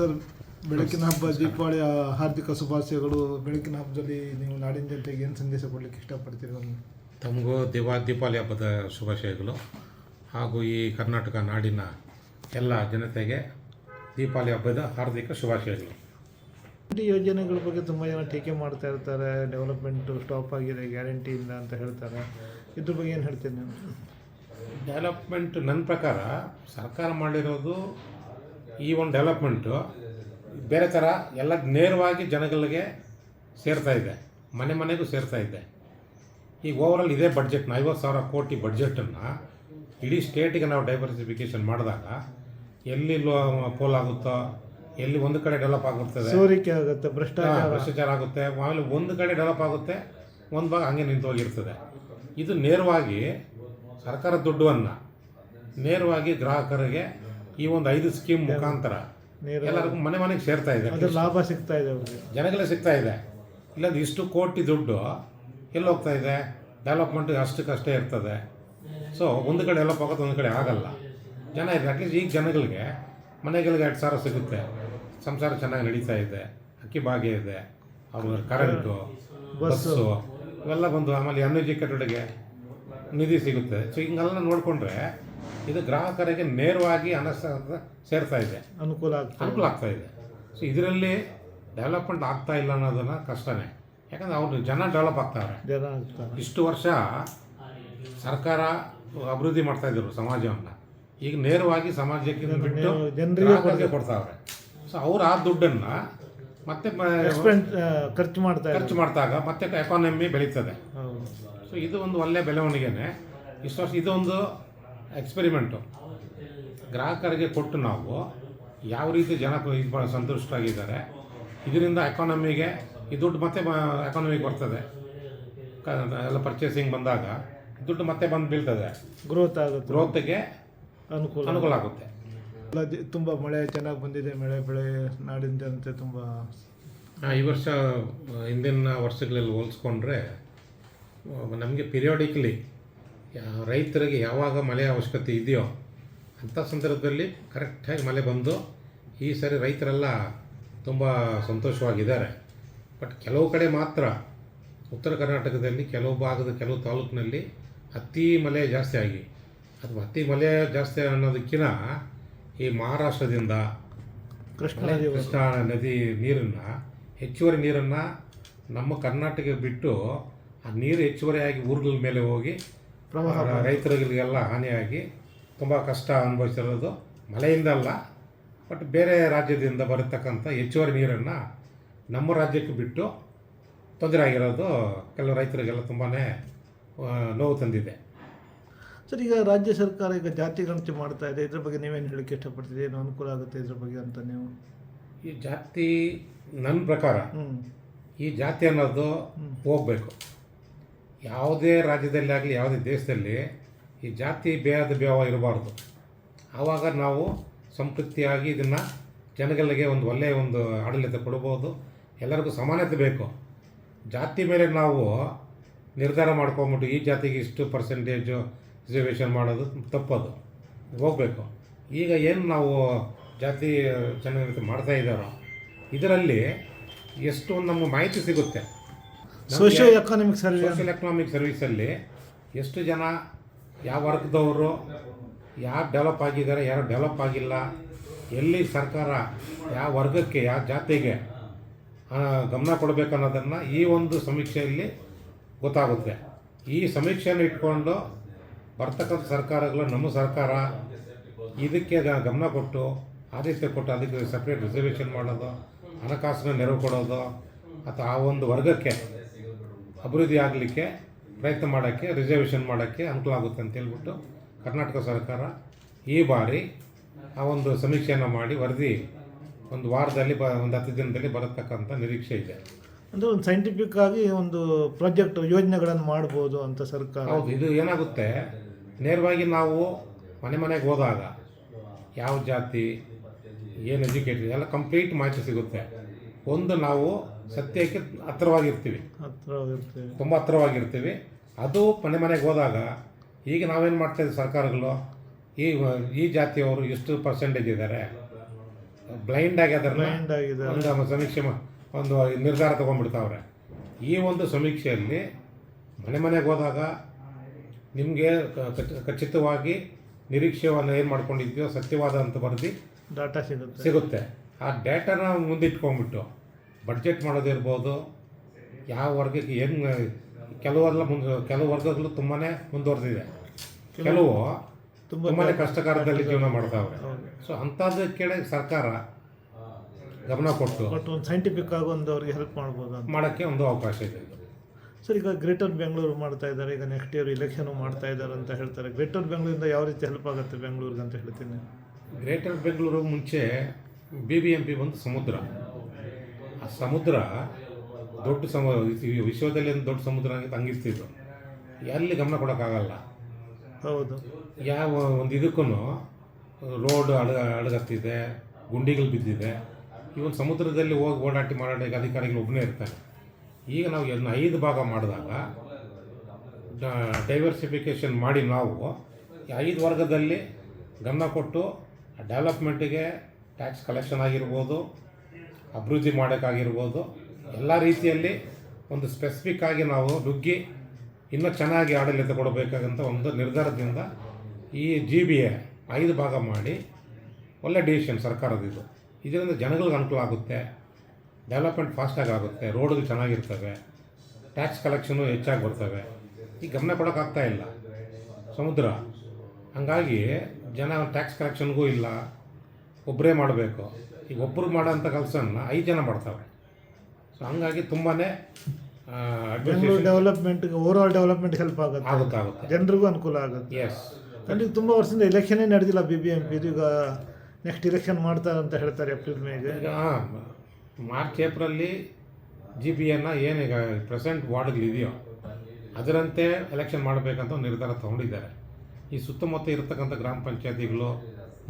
Sir ಬೆಳಕಿನ ಹಬ್ಬ ದೀಪಾವಳಿಯ ಹಾರ್ದಿಕ ಶುಭಾಶಯಗಳು. ಬೆಳಕಿನ ಹಬ್ಬದಲ್ಲಿ ನೀವು ನಾಡಿನ ಜನತೆಗೆ ಏನು ಸಂದೇಶ ಕೊಡಲಿಕ್ಕೆ ಇಷ್ಟಪಡ್ತೀರಿ? ಒಂದು ತಮಗೂ ದಿವಾ ದೀಪಾವಳಿ ಹಬ್ಬದ ಶುಭಾಶಯಗಳು. ಹಾಗೂ ಈ ಕರ್ನಾಟಕ ನಾಡಿನ ಎಲ್ಲ ಜನತೆಗೆ ದೀಪಾವಳಿ ಹಬ್ಬದ ಹಾರ್ದಿಕ ಶುಭಾಶಯಗಳು. ಈ ಯೋಜನೆಗಳ ಬಗ್ಗೆ ತುಂಬ ಜನ ಟೀಕೆ ಮಾಡ್ತಾ ಇರ್ತಾರೆ. ಡೆವಲಪ್ಮೆಂಟು ಸ್ಟಾಪ್ ಆಗಿದೆ ಗ್ಯಾರಂಟಿ ಇಲ್ಲ ಅಂತ ಹೇಳ್ತಾರೆ. ಇದ್ರ ಬಗ್ಗೆ ಏನು ಹೇಳ್ತೀನಿ ಡೆವಲಪ್ಮೆಂಟ್ ನನ್ನ ಪ್ರಕಾರ ಸರ್ಕಾರ ಮಾಡಿರೋದು ಈ ಒಂದು ಡೆವಲಪ್ಮೆಂಟು ಬೇರೆ ಥರ ಎಲ್ಲ ನೇರವಾಗಿ ಜನಗಳಿಗೆ ಸೇರ್ತಾ ಇದೆ. ಮನೆ ಮನೆಗೂ ಸೇರ್ತಾ ಇದೆ. ಈಗ ಓವರಾಲ್ ಇದೇ ಬಡ್ಜೆಟ್ನ ಐವತ್ತು ಸಾವಿರ ಕೋಟಿ ಬಡ್ಜೆಟನ್ನು ಇಡೀ ಸ್ಟೇಟಿಗೆ ನಾವು ಡೈವರ್ಸಿಫಿಕೇಷನ್ ಮಾಡಿದಾಗ ಎಲ್ಲಿ ಲೋ ಪೋಲ್ ಆಗುತ್ತೋ ಎಲ್ಲಿ ಒಂದು ಕಡೆ ಡೆವಲಪ್ ಆಗುತ್ತೆ ಸೋರಿಕೆ ಆಗುತ್ತೆ ಭ್ರಷ್ಟಾಚಾರ. ಭ್ರಷ್ಟಾಚಾರ ಆಗುತ್ತೆ ಆಮೇಲೆ ಒಂದು ಕಡೆ ಡೆವಲಪ್ ಆಗುತ್ತೆ ಒಂದು ಭಾಗ ಹಂಗೆ ನಿಂತು ಹೋಗಿರ್ತದೆ ಇದು ನೇರವಾಗಿ ಸರ್ಕಾರ ದುಡ್ಡನ್ನು ನೇರವಾಗಿ ಗ್ರಾಹಕರಿಗೆ ಈ ಒಂದು ಐದು ಸ್ಕೀಮ್ ಮುಖಾಂತರ ಎಲ್ಲರಿಗೂ ಮನೆ ಮನೆಗೆ ಸೇರ್ತಾ ಇದೆ. ಅದ್ರ ಲಾಭ ಸಿಗ್ತಾ ಇದೆ ಅವ್ರಿಗೆ. ಜನಗಳೇ ಸಿಗ್ತಾ ಇದೆ. ಇಲ್ಲಂದ್ರೆ ಇಷ್ಟು ಕೋಟಿ ದುಡ್ಡು ಎಲ್ಲಿ ಹೋಗ್ತಾ ಇದೆ. ಡೆವಲಪ್ಮೆಂಟ್ ಅಷ್ಟಕ್ಕಷ್ಟೇ ಇರ್ತದೆ. ಸೊ ಒಂದು ಕಡೆ ಎಲ್ಲ ಆಗೋದು ಒಂದು ಕಡೆ ಆಗಲ್ಲ. ಜನ ಇದೆ ಅಟ್ಲೀಸ್ಟ್ ಈಗ ಜನಗಳಿಗೆ ಮನೆಗಳಿಗೆ ಎರಡು ಸಾವಿರ ಸಿಗುತ್ತೆ. ಸಂಸಾರ ಚೆನ್ನಾಗಿ ನಡೀತಾ ಇದೆ. ಅಕ್ಕಿ ಭಾಗ್ಯ ಇದೆ. ಅವ್ರ ಕರೆಂಟು ಬಸ್ಸು ಇವೆಲ್ಲ ಬಂದು ಆಮೇಲೆ ಅನ್ಎಜುಕೇಟೆಡ್ಗೆ ನಿಧಿ ಸಿಗುತ್ತೆ. ಸೊ ಹಿಂಗೆಲ್ಲ ನೋಡಿಕೊಂಡ್ರೆ ಇದು ಗ್ರಾಹಕರಿಗೆ ನೇರವಾಗಿ ಹಣ ಸ- ಸೇರ್ತಾ ಇದೆ. ಅನುಕೂಲ ಅನುಕೂಲ ಆಗ್ತಾ ಇದೆ. ಸೊ ಇದರಲ್ಲಿ ಡೆವಲಪ್ಮೆಂಟ್ ಆಗ್ತಾ ಇಲ್ಲ ಅನ್ನೋದನ್ನು ಕಷ್ಟನೇ. ಯಾಕಂದ್ರೆ ಅವ್ರು ಜನ ಡೆವಲಪ್ ಆಗ್ತಾರೆ. ಇಷ್ಟು ವರ್ಷ ಸರ್ಕಾರ ಅಭಿವೃದ್ಧಿ ಮಾಡ್ತಾ ಇದ್ರು ಸಮಾಜವನ್ನು. ಈಗ ನೇರವಾಗಿ ಸಮಾಜಕ್ಕೆ ಬಿಟ್ಟು ಜನರಿಗೆ ಕೊಡ್ತಾವ್ರೆ. ಸೊ ಅವ್ರು ಆ ದುಡ್ಡನ್ನು ಮತ್ತೆ ಖರ್ಚು ಮಾಡ್ತಾ ಖರ್ಚು ಮಾಡಿದಾಗ ಮತ್ತೆ ಎಕಾನಮಿ ಬೆಳೀತದೆ. ಸೊ ಇದು ಒಂದು ಒಳ್ಳೆಯ ಬೆಳವಣಿಗೆನೆ. ಇಷ್ಟು ವರ್ಷ ಇದೊಂದು ಎಕ್ಸ್ಪೆರಿಮೆಂಟು ಗ್ರಾಹಕರಿಗೆ ಕೊಟ್ಟು ನಾವು ಯಾವ ರೀತಿ ಜನ ಇದು ಆಗಿದ್ದಾರೆ ಸಂತುಷ್ಟರಾಗಿದ್ದಾರೆ ಇದರಿಂದ ಎಕಾನಮಿಗೆ ಈ ದುಡ್ಡು ಮತ್ತೆ ಎಕಾನಮಿಗೆ ಬರ್ತದೆ. ಎಲ್ಲ ಪರ್ಚೇಸಿಂಗ್ ಬಂದಾಗ ದುಡ್ಡು ಮತ್ತೆ ಬಂದು ಬೀಳ್ತದೆ. ಗ್ರೋತ್ ಆಗುತ್ತೆ. ಗ್ರೋತ್ಗೆ ಅನುಕೂಲ. ಅನುಕೂಲ ಆಗುತ್ತೆ. ತುಂಬ ಮಳೆ ಚೆನ್ನಾಗಿ ಬಂದಿದೆ ಮಳೆ ಬೆಳೆ ನಾಡಿನ ಜನತೆ ತುಂಬ ಈ ವರ್ಷ ಹಿಂದಿನ ವರ್ಷಗಳಲ್ಲಿ ಹೋಲಿಸ್ಕೊಂಡ್ರೆ ನಮಗೆ ಪಿರಿಯಾಡಿಕಲಿ ರೈತರಿಗೆ ಯಾವಾಗ ಮಳೆ ಅವಶ್ಯಕತೆ ಇದೆಯೋ ಅಂಥ ಸಂದರ್ಭದಲ್ಲಿ ಕರೆಕ್ಟಾಗಿ ಮಳೆ ಬಂದು ಈ ಸರಿ ರೈತರೆಲ್ಲ ತುಂಬ ಸಂತೋಷವಾಗಿದ್ದಾರೆ. ಬಟ್ ಕೆಲವು ಕಡೆ ಮಾತ್ರ ಉತ್ತರ ಕರ್ನಾಟಕದಲ್ಲಿ ಕೆಲವು ಭಾಗದ ಕೆಲವು ತಾಲೂಕಿನಲ್ಲಿ ಅತಿ ಮಳೆ ಜಾಸ್ತಿ ಆಗಿ. ಅದು ಅತಿ ಮಳೆ ಜಾಸ್ತಿ ಅನ್ನೋದಕ್ಕಿಂತ ಈ ಮಹಾರಾಷ್ಟ್ರದಿಂದ ಕೃಷ್ಣ ಕೃಷ್ಣ ನದಿ ಕೃಷ್ಣಾ ನದಿ ನೀರನ್ನು ಹೆಚ್ಚುವರಿ ನೀರನ್ನು ನಮ್ಮ ಕರ್ನಾಟಕ ಬಿಟ್ಟು ಆ ನೀರು ಹೆಚ್ಚುವರಿಯಾಗಿ ಊರುಗಳ ಮೇಲೆ ಹೋಗಿ ರೈತರುಗಳಿಗೆಲ್ಲ ಹಾನಿಯಾಗಿ ತುಂಬ ಕಷ್ಟ ಅನುಭವಿಸಿರೋದು. ಮಳೆಯಿಂದ ಅಲ್ಲ ಬಟ್ ಬೇರೆ ರಾಜ್ಯದಿಂದ ಬರತಕ್ಕಂಥ ಹೆಚ್ಚುವರಿ ನೀರನ್ನು ನಮ್ಮ ರಾಜ್ಯಕ್ಕೆ ಬಿಟ್ಟು ತೊಂದರೆ ಆಗಿರೋದು ಕೆಲವು ರೈತರಿಗೆಲ್ಲ ತುಂಬಾ ನೋವು ತಂದಿದೆ. ಸರ್ ಈಗ ರಾಜ್ಯ ಸರ್ಕಾರ ಈಗ ಜಾತಿ ಗಣತಿ ಮಾಡ್ತಾ ಇದೆ. ಇದ್ರ ಬಗ್ಗೆ ನೀವೇನು ಹೇಳಕ್ಕೆ ಇಷ್ಟಪಡ್ತೀರಿ? ಏನು ಅನುಕೂಲ ಆಗುತ್ತೆ ಇದ್ರ ಬಗ್ಗೆ ಅಂತ ನೀವು? ಈ ಜಾತಿ ನನ್ನ ಪ್ರಕಾರ ಈ ಜಾತಿ ಅನ್ನೋದು ಹೋಗಬೇಕು. ಯಾವುದೇ ರಾಜ್ಯದಲ್ಲಿ ಆಗಲಿ ಯಾವುದೇ ದೇಶದಲ್ಲಿ ಈ ಜಾತಿ ಭೇದ ಭಾವ ಇರಬಾರ್ದು. ಆವಾಗ ನಾವು ಸಂಪೃಪ್ತಿಯಾಗಿ ಇದನ್ನು ಜನಗಳಿಗೆ ಒಂದು ಒಳ್ಳೆಯ ಒಂದು ಆಡಳಿತ ಕೊಡ್ಬೋದು. ಎಲ್ಲರಿಗೂ ಸಮಾನತೆ ಬೇಕು. ಜಾತಿ ಮೇಲೆ ನಾವು ನಿರ್ಧಾರ ಮಾಡ್ಕೊಂಬಿಟ್ಟು ಈ ಜಾತಿಗೆ ಇಷ್ಟು ಪರ್ಸೆಂಟೇಜು ರಿಸರ್ವೇಷನ್ ಮಾಡೋದು ತಪ್ಪೋದು. ಹೋಗಬೇಕು. ಈಗ ಏನು ನಾವು ಜಾತಿ ಜನಗಣತಿ ಮಾಡ್ತಾ ಇದ್ದಾರೋ, ಇದರಲ್ಲಿ ಎಷ್ಟು ಒಂದು ನಮಗೆ ಮಾಹಿತಿ ಸಿಗುತ್ತೆ. Socio economic survey social economic ಸರ್ವಿಸಲ್ಲಿ ಎಷ್ಟು ಜನ ಯಾವ ವರ್ಗದವರು ಯಾರು ಡೆವಲಪ್ ಆಗಿದ್ದಾರೆ ಯಾರು ಡೆವಲಪ್ ಆಗಿಲ್ಲ ಎಲ್ಲಿ ಸರ್ಕಾರ ಯಾವ ವರ್ಗಕ್ಕೆ ಯಾವ ಜಾತಿಗೆ ಗಮನ ಕೊಡಬೇಕನ್ನೋದನ್ನು ಈ ಒಂದು ಸಮೀಕ್ಷೆಯಲ್ಲಿ ಗೊತ್ತಾಗುತ್ತೆ. ಈ ಸಮೀಕ್ಷೆಯನ್ನು ಇಟ್ಕೊಂಡು ಬರ್ತಕ್ಕಂಥ ಸರ್ಕಾರಗಳು ನಮ್ಮ ಸರ್ಕಾರ ಇದಕ್ಕೆ ಗಮನ ಕೊಟ್ಟು ಆದೇಶ ಕೊಟ್ಟು ಅದಕ್ಕೆ ಸಪ್ರೇಟ್ ರಿಸರ್ವೇಷನ್ ಮಾಡೋದು ಹಣಕಾಸಿನ ನೆರವು ಕೊಡೋದು ಅಥವಾ ಆ ಒಂದು ವರ್ಗಕ್ಕೆ ಅಭಿವೃದ್ಧಿ ಆಗಲಿಕ್ಕೆ ಪ್ರಯತ್ನ ಮಾಡೋಕ್ಕೆ ರಿಸರ್ವೇಷನ್ ಮಾಡೋಕ್ಕೆ ಅನುಕೂಲ ಆಗುತ್ತೆ ಅಂತ ಹೇಳ್ಬಿಟ್ಟು ಕರ್ನಾಟಕ ಸರ್ಕಾರ ಈ ಬಾರಿ ಆ ಒಂದು ಸಮೀಕ್ಷೆಯನ್ನು ಮಾಡಿ ವರದಿ ಒಂದು ವಾರದಲ್ಲಿ ಬ ಒಂದು ಹತ್ತು ದಿನದಲ್ಲಿ ಬರತಕ್ಕಂಥ ನಿರೀಕ್ಷೆ ಇದೆ. ಅಂದರೆ ಒಂದು ಸೈಂಟಿಫಿಕ್ ಆಗಿ ಒಂದು ಪ್ರಾಜೆಕ್ಟ್ ಯೋಜನೆಗಳನ್ನು ಮಾಡ್ಬೋದು ಅಂತ ಸರ್ಕಾರ. ಹೌದು ಇದು ಏನಾಗುತ್ತೆ? ನೇರವಾಗಿ ನಾವು ಮನೆ ಮನೆಗೆ ಹೋದಾಗ ಯಾವ ಜಾತಿ ಏನು ಎಜುಕೇಟೆಡ್ ಎಲ್ಲ ಕಂಪ್ಲೀಟ್ ಮಾಹಿತಿ ಸಿಗುತ್ತೆ. ಒಂದು ನಾವು ಸತ್ಯಕ್ಕೆ ಹತ್ರವಾಗಿರ್ತೀವಿ. ಹತ್ರವಾಗಿರ್ತೇವೆ. ತುಂಬ ಹತ್ತಿರವಾಗಿರ್ತೀವಿ ಅದು ಮನೆ ಮನೆಗೆ ಹೋದಾಗ ಈಗ ನಾವೇನು ಮಾಡ್ತಾಯಿದ್ದೀವಿ ಸರ್ಕಾರಗಳು? ಈ ಈ ಜಾತಿಯವರು ಎಷ್ಟು ಪರ್ಸೆಂಟೇಜ್ ಇದ್ದಾರೆ? ಬ್ಲೈಂಡ್ ಆಗಿದ್ದಾರೆ. ಒಂದು ಸಮೀಕ್ಷೆ ಒಂದು ನಿರ್ಧಾರ ತೊಗೊಂಡ್ಬಿಡ್ತಾವ್ರೆ. ಈ ಒಂದು ಸಮೀಕ್ಷೆಯಲ್ಲಿ ಮನೆ ಮನೆಗೆ ಹೋದಾಗ ನಿಮಗೆ ಖಚಿತವಾಗಿ ನಿರೀಕ್ಷೆಯನ್ನು ಏನು ಮಾಡ್ಕೊಂಡಿದ್ಯೋ ಸತ್ಯವಾದ ಅಂತ ಬರೆದು ಡಾಟಾ ಸಿಗುತ್ತೆ. ಸಿಗುತ್ತೆ. ಆ ಡೇಟಾನ ಮುಂದಿಟ್ಕೊಂಡ್ಬಿಟ್ಟು ಬಡ್ಜೆಟ್ ಮಾಡೋದಿರ್ಬೋದು ಯಾವ ವರ್ಗಕ್ಕೆ ಹೆಂಗೆ ಕೆಲವೆಲ್ಲ ಮುಂದೆ ಕೆಲವು ವರ್ಗಗಳು ತುಂಬಾ ಮುಂದುವರೆದಿದೆ. ಕೆಲವು ತುಂಬಾ ಕಷ್ಟಕರದಲ್ಲಿ ಜೀವನ ಮಾಡ್ತಾವ್ರೆ. ಸೊ ಅಂಥದ್ದು ಕೇಳಿ ಸರ್ಕಾರ ಗಮನ ಕೊಟ್ಟು ಬಟ್ ಒಂದು ಸೈಂಟಿಫಿಕ್ ಆಗಿ ಒಂದು ಅವ್ರಿಗೆ ಹೆಲ್ಪ್ ಮಾಡ್ಬೋದು ಅಂತ. ಮಾಡೋಕ್ಕೆ ಒಂದು ಅವಕಾಶ ಇದೆ. ಸರ್ ಈಗ ಗ್ರೇಟರ್ ಬೆಂಗಳೂರು ಮಾಡ್ತಾ ಇದ್ದಾರೆ. ಈಗ ನೆಕ್ಸ್ಟ್ ಇಯರ್ ಇಲೆಕ್ಷನ್ ಮಾಡ್ತಾ ಇದ್ದಾರೆ ಅಂತ ಹೇಳ್ತಾರೆ. ಗ್ರೇಟರ್ ಬೆಂಗಳೂರಿಂದ ಯಾವ ರೀತಿ ಹೆಲ್ಪ್ ಆಗುತ್ತೆ ಬೆಂಗಳೂರಿಗೆ ಅಂತ ಹೇಳ್ತೀನಿ. ಗ್ರೇಟರ್ ಬೆಂಗಳೂರು ಮುಂಚೆ ಬಿ ಬಿ ಎಂ ಪಿ ಒಂದು ಸಮುದ್ರ. ಸಮುದ್ರ ದೊಡ್ಡ ಸಮ ವಿಶ್ವದಲ್ಲಿ ಒಂದು ದೊಡ್ಡ ಸಮುದ್ರ ಅಂತ ತಂಗಿಸ್ತಿದ್ರು ಎಲ್ಲಿ ಗಮನ ಕೊಡೋಕ್ಕಾಗಲ್ಲ. ಹೌದು. ಯಾವ ಒಂದು ಇದಕ್ಕೂ ರೋಡ್ ಅಳಗ ಅಳಗತ್ತಿದೆ ಗುಂಡಿಗಳು ಬಿದ್ದಿದೆ. ಈ ಒಂದು ಸಮುದ್ರದಲ್ಲಿ ಹೋಗಿ ಓಡಾಟಿ ಮಾಡಾಟಕ್ಕೆ ಅಧಿಕಾರಿಗಳು ಒಬ್ಬನೇ ಇರ್ತಾರೆ. ಈಗ ನಾವು ಇದನ್ನು ಐದು ಭಾಗ ಮಾಡಿದಾಗ ಡೈವರ್ಸಿಫಿಕೇಷನ್ ಮಾಡಿ ನಾವು ಐದು ವರ್ಗದಲ್ಲಿ ಗಮನ ಕೊಟ್ಟು ಡೆವಲಪ್ಮೆಂಟಿಗೆ ಟ್ಯಾಕ್ಸ್ ಕಲೆಕ್ಷನ್ ಆಗಿರ್ಬೋದು ಅಭಿವೃದ್ಧಿ ಮಾಡೋಕ್ಕಾಗಿರ್ಬೋದು. ಎಲ್ಲ ರೀತಿಯಲ್ಲಿ ಒಂದು ಸ್ಪೆಸಿಫಿಕ್ ಆಗಿ ನಾವು ನುಗ್ಗಿ ಇನ್ನೂ ಚೆನ್ನಾಗಿ ಆಡಳಿತ ಕೊಡಬೇಕಾದಂಥ ಒಂದು ನಿರ್ಧಾರದಿಂದ ಈ ಜಿ ಬಿ ಎ ಐದು ಭಾಗ ಮಾಡಿ ಒಳ್ಳೆ ಡಿಸಿಷನ್ ಸರ್ಕಾರದಿದು ಇದರಿಂದ ಜನಗಳಿಗೆ ಅನುಕೂಲ ಆಗುತ್ತೆ. ಡೆವಲಪ್ಮೆಂಟ್ ಫಾಸ್ಟಾಗಿ ಆಗುತ್ತೆ. ರೋಡ್ಗಳು ಚೆನ್ನಾಗಿರ್ತವೆ. ಟ್ಯಾಕ್ಸ್ ಕಲೆಕ್ಷನು ಹೆಚ್ಚಾಗಿ ಬರ್ತವೆ. ಈಗ ಗಮನ ಕೊಡೋಕ್ಕಾಗ್ತಾ ಇಲ್ಲ. ಸಮುದ್ರ. ಹಂಗಾಗಿ ಜನ ಟ್ಯಾಕ್ಸ್ ಕಲೆಕ್ಷನ್ಗೂ ಇಲ್ಲ. ಒಬ್ಬರೇ ಮಾಡಬೇಕು. ಈಗ ಒಬ್ಬರು ಮಾಡೋಂಥ ಕೆಲಸನ ಐದು ಜನ ಮಾಡ್ತಾವೆ ಸೊ ಹಂಗಾಗಿ ತುಂಬಾ ಬೆಂಗಳೂರು ಡೆವಲಪ್ಮೆಂಟ್ಗೆ ಓವರ್ ಆಲ್ ಡೆವಲಪ್ಮೆಂಟ್ ಹೆಲ್ಪ್ ಆಗುತ್ತೆ. ಆಗುತ್ತೆ ಜನರಿಗೂ ಅನುಕೂಲ ಆಗುತ್ತೆ. ಎಸ್ ಅಲ್ಲಿ ತುಂಬ ವರ್ಷದಿಂದ ಎಲೆಕ್ಷನೇ ನಡೆದಿಲ್ಲ ಬಿ ಬಿ ಎಂ ಪಿ ಈಗ ನೆಕ್ಸ್ಟ್ ಇಲೆಕ್ಷನ್ ಮಾಡ್ತಾರೆ ಅಂತ ಹೇಳ್ತಾರೆ ಏಪ್ರಿಲ್ ಮೇಗೆ ಈಗ ಮಾರ್ಚ್ ಏಪ್ರಲ್ಲಿ ಜಿ ಬಿ ಎನ್ನ ಏನೀಗ ಪ್ರೆಸೆಂಟ್ ವಾರ್ಡ್ಗಳಿದೆಯೋ ಅದರಂತೆ ಎಲೆಕ್ಷನ್ ಮಾಡಬೇಕಂತ ಒಂದು ನಿರ್ಧಾರ ತಗೊಂಡಿದ್ದಾರೆ. ಈ ಸುತ್ತಮುತ್ತ ಇರತಕ್ಕಂಥ ಗ್ರಾಮ ಪಂಚಾಯತಿಗಳು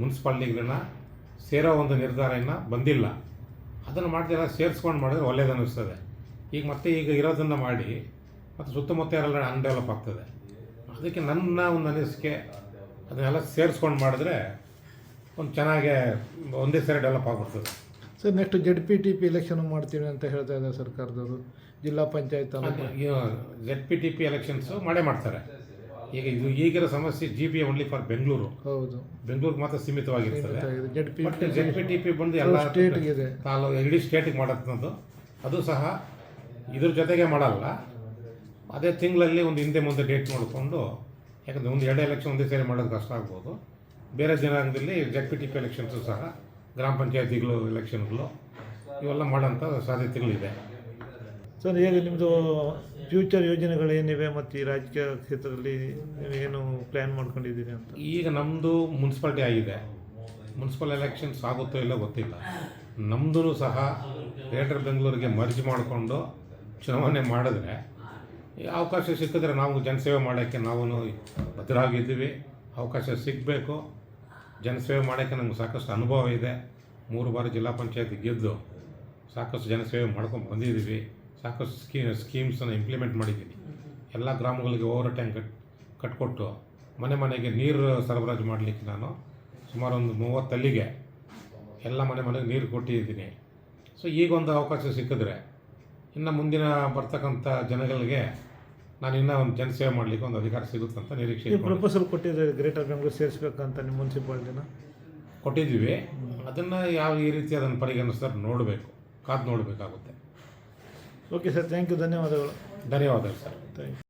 ಮುನ್ಸಿಪಾಲ್ಟಿಗಳನ್ನ ಸೇರೋ ಒಂದು ನಿರ್ಧಾರ ಇನ್ನೂ ಬಂದಿಲ್ಲ. ಅದನ್ನು ಮಾಡಿದೆಲ್ಲ ಸೇರಿಸ್ಕೊಂಡು ಮಾಡಿದ್ರೆ ಒಳ್ಳೇದು ಅನ್ನಿಸ್ತದೆ. ಈಗ ಮತ್ತೆ ಈಗ ಇರೋದನ್ನು ಮಾಡಿ ಮತ್ತು ಸುತ್ತಮುತ್ತ ಎಲ್ಲ ಅನ್ಡೆವಲಪ್ ಆಗ್ತದೆ ಅದಕ್ಕೆ ನನ್ನ ಒಂದು ಅನಿಸಿಕೆ ಅದನ್ನೆಲ್ಲ ಸೇರಿಸ್ಕೊಂಡು ಮಾಡಿದ್ರೆ ಒಂದು ಚೆನ್ನಾಗೆ ಒಂದೇ ಸರಿ ಡೆವಲಪ್ ಆಗ್ಬಿಡ್ತದೆ. Sir next Z P T P election ಮಾಡ್ತೀವಿ ಅಂತ ಹೇಳ್ತಾ ಇದ್ದಾರೆ ಸರ್ಕಾರದವರು. ಜಿಲ್ಲಾ panchayat Z P T P elections ಮಾಡೇ ಮಾಡ್ತಾರೆ. ಈಗ ಇದು ಈಗಿರೋ ಸಮಸ್ಯೆ G P only for Bengaluru ಹೌದು. ಬೆಂಗಳೂರಿಗೆ ಮಾತ್ರ ಸೀಮಿತವಾಗಿರ್ತದೆ. But Z P T P ಬಂದು ಎಲ್ಲ ಸ್ಟೇಟ್ಗೆ ಇದೆ. ತಾಲೂ ಇಡೀ ಸ್ಟೇಟಿಗೆ ಮಾಡೋದು ಅದು ಸಹ ಇದ್ರ ಜೊತೆಗೆ ಮಾಡಲ್ಲ. ಅದೇ ತಿಂಗಳಲ್ಲಿ ಒಂದು ಹಿಂದೆ ಮುಂದೆ ಡೇಟ್ ನೋಡಿಕೊಂಡು ಯಾಕಂದರೆ ಒಂದು ಎರಡು ಎಲೆಕ್ಷನ್ ಒಂದೇ ಸೇರಿ ಮಾಡೋದು ಕಷ್ಟ ಆಗ್ಬೋದು. ಬೇರೆ ಜನಾಂಗದಲ್ಲಿ Z P T P elections ಸಹ ಗ್ರಾಮ ಪಂಚಾಯತಿಗಳು ಎಲೆಕ್ಷನ್ಗಳು ಇವೆಲ್ಲ ಮಾಡೋಂಥ ಸಾಧ್ಯತೆಗಳಿದೆ. ಸರ್ ಹೇಗೆ ನಿಮ್ಮದು ಫ್ಯೂಚರ್ ಯೋಜನೆಗಳೇನಿವೆ ಮತ್ತು ಈ ರಾಜಕೀಯ ಕ್ಷೇತ್ರದಲ್ಲಿ ಏನು ಪ್ಲ್ಯಾನ್ ಮಾಡ್ಕೊಂಡಿದ್ದೀರಿ ಅಂತ? ಈಗ ನಮ್ಮದು ಮುನ್ಸಿಪಾಲ್ಟಿ ಆಗಿದೆ. ಮುನ್ಸಿಪಲ್ ಎಲೆಕ್ಷನ್ಸ್ ಆಗುತ್ತೋ ಇಲ್ಲೋ ಗೊತ್ತಿಲ್ಲ. ನಮ್ಮದೂ ಸಹ ಗ್ರೇಟರ್ ಬೆಂಗಳೂರಿಗೆ ಮರ್ಜ್ ಮಾಡಿಕೊಂಡು ಚುನಾವಣೆ ಮಾಡಿದ್ರೆ ಅವಕಾಶ ಸಿಕ್ಕಿದ್ರೆ ನಾವು ಜನಸೇವೆ ಮಾಡೋಕ್ಕೆ ನಾವು ಭದ್ರಾಗಿದ್ದೀವಿ ಅವಕಾಶ ಸಿಗಬೇಕು. ಜನಸೇವೆ ಮಾಡೋಕ್ಕೆ ನಮ್ಗೆ ಸಾಕಷ್ಟು ಅನುಭವ ಇದೆ. ಮೂರು ಬಾರಿ ಜಿಲ್ಲಾ ಪಂಚಾಯತ್ ಗೆದ್ದು ಸಾಕಷ್ಟು ಜನಸೇವೆ ಮಾಡ್ಕೊಂಡು ಬಂದಿದ್ದೀವಿ. ಸಾಕಷ್ಟು ಸ್ಕೀ ಸ್ಕೀಮ್ಸನ್ನು ಇಂಪ್ಲಿಮೆಂಟ್ ಮಾಡಿದ್ದೀನಿ. ಎಲ್ಲ ಗ್ರಾಮಗಳಿಗೆ ಓವರ್ ಟ್ಯಾಂಕ್ ಕಟ್ ಕಟ್ಕೊಟ್ಟು ಮನೆ ಮನೆಗೆ ನೀರು ಸರಬರಾಜು ಮಾಡಲಿಕ್ಕೆ ನಾನು ಸುಮಾರು ಒಂದು ಮೂವತ್ತಲ್ಲಿಗೆ ಎಲ್ಲ ಮನೆ ಮನೆಗೆ ನೀರು ಕೊಟ್ಟಿದ್ದೀನಿ. ಸೊ ಈಗೊಂದು ಅವಕಾಶ ಸಿಕ್ಕಿದ್ರೆ ಇನ್ನು ಮುಂದಿನ ಬರ್ತಕ್ಕಂಥ ಜನಗಳಿಗೆ ನಾನು ಇನ್ನೂ ಒಂದು ಜನಸೇವೆ ಮಾಡಲಿಕ್ಕೆ ಒಂದು ಅಧಿಕಾರ ಸಿಗುತ್ತಂತ ನಿರೀಕ್ಷೆ ಪ್ರಪೋಸಲ್ ಕೊಟ್ಟಿದ್ದೆ ಗ್ರೇಟರ್ ಬೆಂಗಳೂರು ಸೇರಿಸ್ಬೇಕಂತ ನಿಮ್ಮ ಮುನ್ಸಿಪಾಲ್ಟಿನ ಕೊಟ್ಟಿದ್ದೀವಿ. ಅದನ್ನು ಯಾವ ಈ ರೀತಿ ಅದನ್ನು ಪರಿಗಣಿಸ್ತಾರೆ ನೋಡಬೇಕು. ಕಾದು ನೋಡಬೇಕಾಗುತ್ತೆ. ಓಕೆ ಸರ್ ಥ್ಯಾಂಕ್ ಯು ಧನ್ಯವಾದಗಳು. ಧನ್ಯವಾದಗಳು ಸರ್ ಥ್ಯಾಂಕ್ ಯು